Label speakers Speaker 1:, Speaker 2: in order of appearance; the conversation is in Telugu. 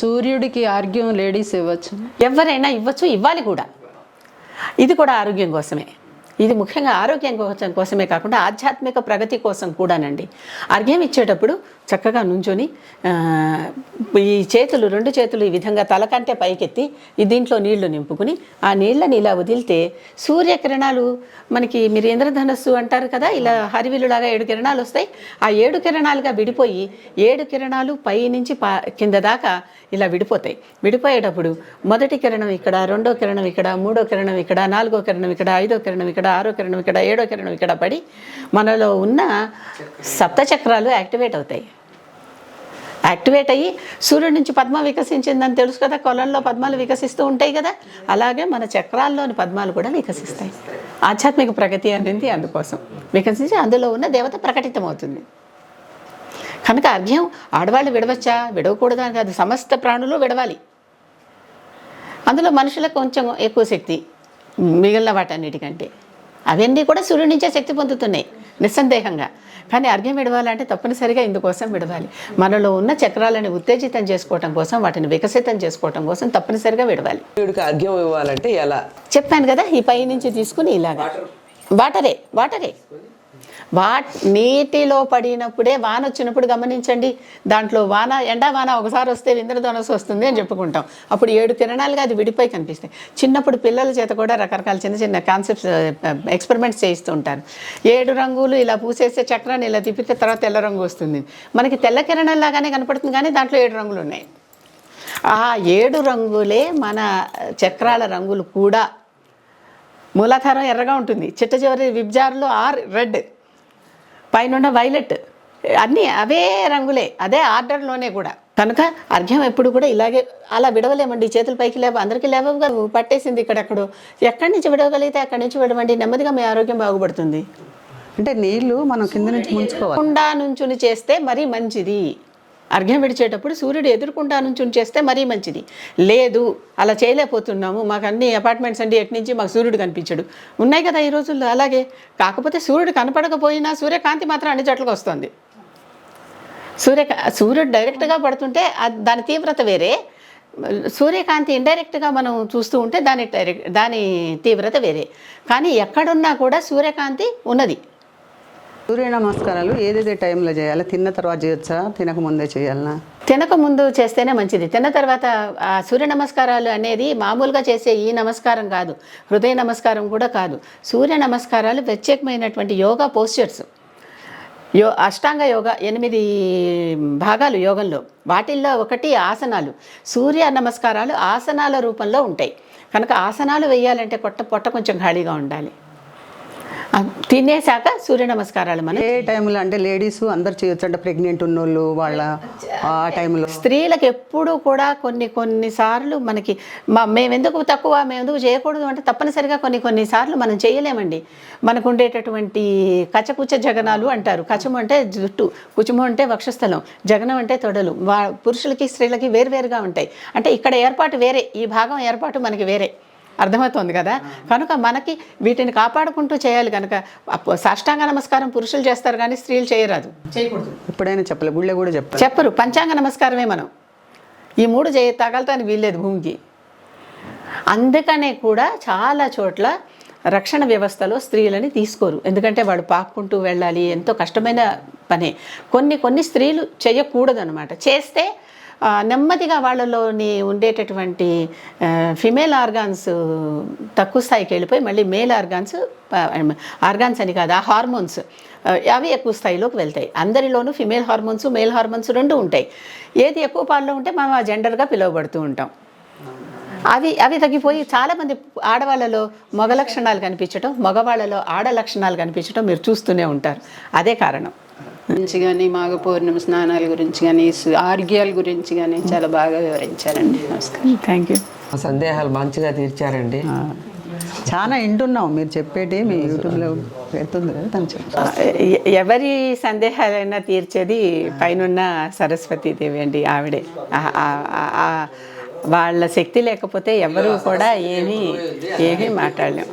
Speaker 1: సూర్యుడికి ఆర్గ్యం లేడీస్ ఇవ్వచ్చు.
Speaker 2: ఎవరైనా ఇవ్వచ్చు ఇవ్వాలి కూడా. ఇది కూడా ఆరోగ్యం కోసమే. ఇది ముఖ్యంగా ఆరోగ్యం కోసం కోసమే కాకుండా ఆధ్యాత్మిక ప్రగతి కోసం కూడానండి. అర్ఘ్యం ఇచ్చేటప్పుడు చక్కగా నుంచొని ఈ చేతులు రెండు చేతులు ఈ విధంగా తలకంటే పైకెత్తి ఈ దీంట్లో నీళ్ళు నింపుకుని ఆ నీళ్ళని ఇలా వదిలితే సూర్యకిరణాలు మనకి మీరు ఇంద్రధనస్సు అంటారు కదా ఇలా హరివిలులాగా ఏడు కిరణాలు వస్తాయి. ఆ ఏడు కిరణాలుగా విడిపోయి ఏడు కిరణాలు పై నుంచి పా కింద దాకా ఇలా విడిపోతాయి. విడిపోయేటప్పుడు మొదటి కిరణం ఇక్కడ రెండో కిరణం ఇక్కడ మూడో కిరణం ఇక్కడ నాలుగో కిరణం ఇక్కడ ఐదో కిరణం ఇక్కడ ఆరో కిరణం ఇక్కడ ఏడో కిరణం ఇక్కడ పడి మనలో ఉన్న సప్త చక్రాలు యాక్టివేట్ అవుతాయి. యాక్టివేట్ అయ్యి సూర్యుడి నుంచి పద్మ వికసించిందని తెలుసు కదా కొలంలో పద్మాలు వికసిస్తూ ఉంటాయి కదా అలాగే మన చక్రాల్లోని పద్మాలు కూడా వికసిస్తాయి. ఆధ్యాత్మిక ప్రగతి అనేది అందుకోసం. వికసించి అందులో ఉన్న దేవత ప్రకటితమవుతుంది. కనుక అర్ఘ్యం ఆడవాళ్ళు విడవచ్చా? విడవకూడదా? అని కాదు సమస్త ప్రాణులు విడవాలి. అందులో మనుషులకు కొంచెం ఎక్కువ శక్తి మిగిలిన వాటన్నిటికంటే. అవన్నీ కూడా సూర్యుడి నుంచే శక్తి పొందుతున్నాయి నిస్సందేహంగా. కానీ అర్ఘ్యం విడవాలంటే తప్పనిసరిగా ఇందుకోసం విడవాలి. మనలో ఉన్న చక్రాలను ఉత్తేజితం చేసుకోవటం కోసం వాటిని వికసితం చేసుకోవటం కోసం తప్పనిసరిగా విడవాలి.
Speaker 3: అర్ఘ్యం ఇవ్వాలంటే ఎలా?
Speaker 2: చెప్పాను కదా ఈ పై నుంచి తీసుకుని ఇలాగా. వాటరే వాటరే. వా నీటిలో పడినప్పుడే వాన వచ్చినప్పుడు గమనించండి. దాంట్లో వాన ఎండా వాన ఒకసారి వస్తే ఇంద్రధనస్సు వస్తుంది అని చెప్పుకుంటాం. అప్పుడు ఏడు కిరణాలుగా అది విడిపోయి కనిపిస్తాయి. చిన్నప్పుడు పిల్లల చేత కూడా రకరకాల చిన్న చిన్న కాన్సెప్ట్స్ ఎక్స్పెరిమెంట్స్ చేయిస్తూ ఉంటారు. ఏడు రంగులు ఇలా పూసేస్తే చక్రాన్ని ఇలా తిప్పితే తర్వాత తెల్ల రంగు వస్తుంది. మనకి తెల్ల కిరణాల్లాగానే కనపడుతుంది కానీ దాంట్లో ఏడు రంగులు ఉన్నాయి. ఆ ఏడు రంగులే మన చక్రాల రంగులు కూడా. మూలాధారం ఎర్రగా ఉంటుంది. చిట్ట చివరి విబ్జార్లో ఆర్ రెడ్. పైన వైలెట్ అన్నీ అవే రంగులే అదే ఆర్డర్లోనే కూడా. కనుక అర్ఘ్యం ఎప్పుడు కూడా ఇలాగే అలా విడవలేమండి. చేతులు పైకి లేవ అందరికీ కదా పట్టేసింది ఇక్కడెక్కడో. ఎక్కడి నుంచి విడవగలిగితే అక్కడి నుంచి విడవండి. నెమ్మదిగా మీ ఆరోగ్యం బాగుపడుతుంది.
Speaker 4: అంటే నీళ్ళు మనం కింద నుంచి ముంచుకోవాలి.
Speaker 2: కుండా నుంచుని చేస్తే మరీ మంచిది. అర్ఘ్యం విడిచేటప్పుడు సూర్యుడు ఎదుర్కొంటా నుంచి చేస్తే మరీ మంచిది. లేదు అలా చేయలేకపోతున్నాము. మాకు అన్ని అపార్ట్మెంట్స్ అండి ఎటు నుంచి మాకు సూర్యుడు కనిపించడు. ఉన్నాయి కదా ఈ రోజుల్లో అలాగే. కాకపోతే సూర్యుడు కనపడకపోయినా సూర్యకాంతి మాత్రం అన్ని చోట్లకి వస్తుంది. సూర్య సూర్యుడు డైరెక్ట్గా పడుతుంటే అది- దాని తీవ్రత వేరే. సూర్యకాంతి ఇండైరెక్ట్గా మనం చూస్తూ ఉంటే దాని డైరెక్ట్ దాని తీవ్రత వేరే. కానీ ఎక్కడున్నా కూడా సూర్యకాంతి ఉన్నది.
Speaker 4: సూర్య నమస్కారాలు. ఏదేదే టైంలో చేయాలి? తిన్న తర్వాత చేయొచ్చా? తినక ముందే చేయాలనా?
Speaker 2: తినక ముందు చేస్తేనే మంచిది. తిన్న తర్వాత ఆ సూర్య నమస్కారాలు అనేది మామూలుగా చేసే ఈ నమస్కారం కాదు. హృదయ నమస్కారం కూడా కాదు. సూర్య నమస్కారాలు ప్రత్యేకమైనటువంటి యోగా పోస్చర్స్ యో అష్టాంగ యోగ ఎనిమిది భాగాలు యోగంలో. వాటిల్లో ఒకటి ఆసనాలు. సూర్య నమస్కారాలు ఆసనాల రూపంలో ఉంటాయి. కనుక ఆసనాలు వేయాలంటే కొట్ట పొట్ట కొంచెం ఖాళీగా ఉండాలి. ఆ, తినేశాక సూర్య నమస్కారాలు మనం.
Speaker 4: ఏ టైంలో అంటే లేడీస్ అందరు చేయొచ్చు అంటే ప్రెగ్నెంట్ ఉన్నోళ్ళు వాళ్ళ ఆ టైంలో
Speaker 2: స్త్రీలకు ఎప్పుడూ కూడా కొన్ని కొన్ని సార్లు మనకి మా మేమెందుకు తక్కువ మేమెందుకు చేయకూడదు అంటే తప్పనిసరిగా కొన్ని కొన్ని సార్లు మనం చేయలేమండి. మనకు ఉండేటటువంటి కచకుచ జగనాలు అంటారు. కచము అంటే జుట్టు కుచుము అంటే వక్షస్థలం జగనం అంటే తొడలు. వా పురుషులకి స్త్రీలకి వేరువేరుగా ఉంటాయి. అంటే ఇక్కడ ఏర్పాటు వేరే ఈ భాగం ఏర్పాటు మనకి వేరే. అర్థమవుతోంది కదా? కనుక మనకి వీటిని కాపాడుకుంటూ చేయాలి కనుక. సాష్టాంగ నమస్కారం పురుషులు చేస్తారు కానీ స్త్రీలు చేయరాదు. చేయకూడదు.
Speaker 4: ఎప్పుడైనా చెప్పలే గుళ్ళే కూడా చెప్పాలి.
Speaker 2: చెప్పరు పంచాంగ నమస్కారమే మనం. ఈ మూడు చేయ తగలటానికి వీల్లేదు భూమికి. అందుకనే కూడా చాలా చోట్ల రక్షణ వ్యవస్థలో స్త్రీలని తీసుకోరు. ఎందుకంటే వాడు పాక్కుంటూ వెళ్ళాలి ఎంతో కష్టమైన పనే. కొన్ని కొన్ని స్త్రీలు చేయకూడదు అనమాట చేస్తే నెమ్మదిగా వాళ్ళలోని ఉండేటటువంటి ఫిమేల్ ఆర్గాన్స్ తక్కువ స్థాయికి వెళ్ళిపోయి మళ్ళీ మేల్ ఆర్గాన్స్ ఆర్గాన్స్ అని కాదు ఆ హార్మోన్స్ అవి ఎక్కువ స్థాయిలోకి వెళ్తాయి. అందరిలోనూ ఫిమేల్ హార్మోన్స్ మేల్ హార్మోన్స్ రెండు ఉంటాయి. ఏది ఎక్కువ పాల్లో ఉంటే మనం ఆ జెండర్గా పిలువబడుతూ ఉంటాం. అవి అవి తగ్గిపోయి చాలామంది ఆడవాళ్ళలో మగ లక్షణాలు కనిపించడం మగవాళ్ళలో ఆడ లక్షణాలు కనిపించడం మీరు చూస్తూనే ఉంటారు. అదే కారణం.
Speaker 1: గురించి కానీ మాఘ పౌర్ణమి స్నానాల గురించి కానీ ఆర్గ్యాల గురించి కానీ చాలా బాగా వివరించారండి. నమస్కారం.
Speaker 2: థ్యాంక్ యూ
Speaker 3: సందేహాలు మంచిగా తీర్చారండి.
Speaker 4: ఆ, చాలా వింటున్నాం. మీరు చెప్పేటి మీ యూట్యూబ్లో పెడుతుంది కదా తను
Speaker 2: ఎవరి సందేహాలైనా తీర్చేది పైనున్న సరస్వతీదేవి అండి ఆవిడే. వాళ్ళ శక్తి లేకపోతే ఎవరు కూడా ఏమీ ఏమీ మాట్లాడలేం.